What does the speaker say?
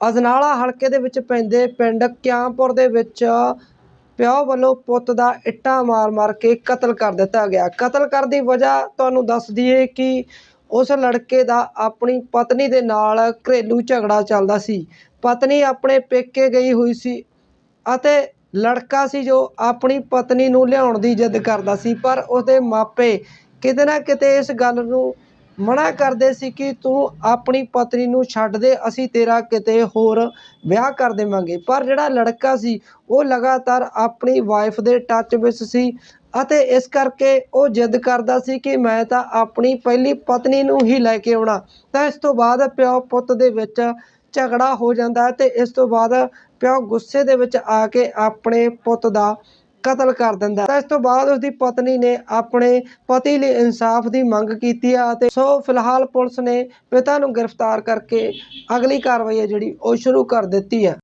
ਅਜਨਾਲਾ ਹਲਕੇ ਦੇ ਵਿੱਚ ਪੈਂਦੇ ਪਿੰਡ ਕਿਆਮਪੁਰ ਦੇ ਵਿੱਚ ਪਿਓ ਵੱਲੋਂ ਪੁੱਤ ਦਾ ਇੱਟਾਂ ਮਾਰ-ਮਾਰ ਕੇ ਕਤਲ ਕਰ ਦਿੱਤਾ ਗਿਆ। ਕਤਲ ਕਰਨ ਦੀ ਵਜ੍ਹਾ ਤੁਹਾਨੂੰ ਦੱਸ ਦਈਏ ਕਿ ਉਸ ਲੜਕੇ ਦਾ ਆਪਣੀ ਪਤਨੀ ਦੇ ਨਾਲ ਘਰੇਲੂ ਝਗੜਾ ਚੱਲਦਾ ਸੀ। ਪਤਨੀ ਆਪਣੇ ਪੇਕੇ ਗਈ ਹੋਈ ਸੀ ਅਤੇ ਲੜਕਾ ਸੀ ਜੋ ਆਪਣੀ ਪਤਨੀ ਨੂੰ ਲਿਆਉਣ ਦੀ ਜਿੱਦ ਕਰਦਾ ਸੀ। ਪਰ ਉਸਦੇ ਮਾਪੇ ਕਿਤੇ ਨਾ ਕਿਤੇ ਇਸ ਗੱਲ ਨੂੰ ਮਨਾ ਕਰਦੇ ਸੀ ਕਿ ਤੂੰ ਆਪਣੀ ਪਤਨੀ ਨੂੰ ਛੱਡ ਦੇ, ਅਸੀਂ ਤੇਰਾ ਕਿਤੇ ਹੋਰ ਵਿਆਹ ਕਰ ਦੇਵਾਂਗੇ। ਪਰ ਜਿਹੜਾ ਲੜਕਾ ਸੀ, ਉਹ ਲਗਾਤਾਰ ਆਪਣੀ ਵਾਈਫ ਦੇ ਟੱਚ ਵਿੱਚ ਸੀ ਅਤੇ ਇਸ ਕਰਕੇ ਉਹ ਜਿੱਦ ਕਰਦਾ ਸੀ ਕਿ ਮੈਂ ਤਾਂ ਆਪਣੀ ਪਹਿਲੀ ਪਤਨੀ ਨੂੰ ਹੀ ਲੈ ਕੇ ਆਉਣਾ। ਤਾਂ ਇਸ ਤੋਂ ਬਾਅਦ ਪਿਓ ਪੁੱਤ ਦੇ ਵਿੱਚ ਝਗੜਾ ਹੋ ਜਾਂਦਾ ਹੈ ਤੇ ਇਸ ਤੋਂ ਬਾਅਦ ਪਿਓ ਗੁੱਸੇ ਦੇ ਵਿੱਚ ਆ ਕੇ ਆਪਣੇ ਪੁੱਤ ਦਾ ਕਤਲ ਕਰ ਦਿੰਦਾ ਤਾਂ ਇਸ ਤੋਂ ਬਾਅਦ ਉਸਦੀ ਪਤਨੀ ਨੇ ਆਪਣੇ ਪਤੀ ਲਈ ਇਨਸਾਫ ਦੀ ਮੰਗ ਕੀਤੀ ਆ ਅਤੇ ਸੋ ਫਿਲਹਾਲ ਪੁਲਿਸ ਨੇ ਪਿਤਾ ਨੂੰ ਗ੍ਰਿਫਤਾਰ ਕਰਕੇ ਅਗਲੀ ਕਾਰਵਾਈ ਹੈ ਜਿਹੜੀ ਉਹ ਸ਼ੁਰੂ ਕਰ ਦਿੱਤੀ ਹੈ।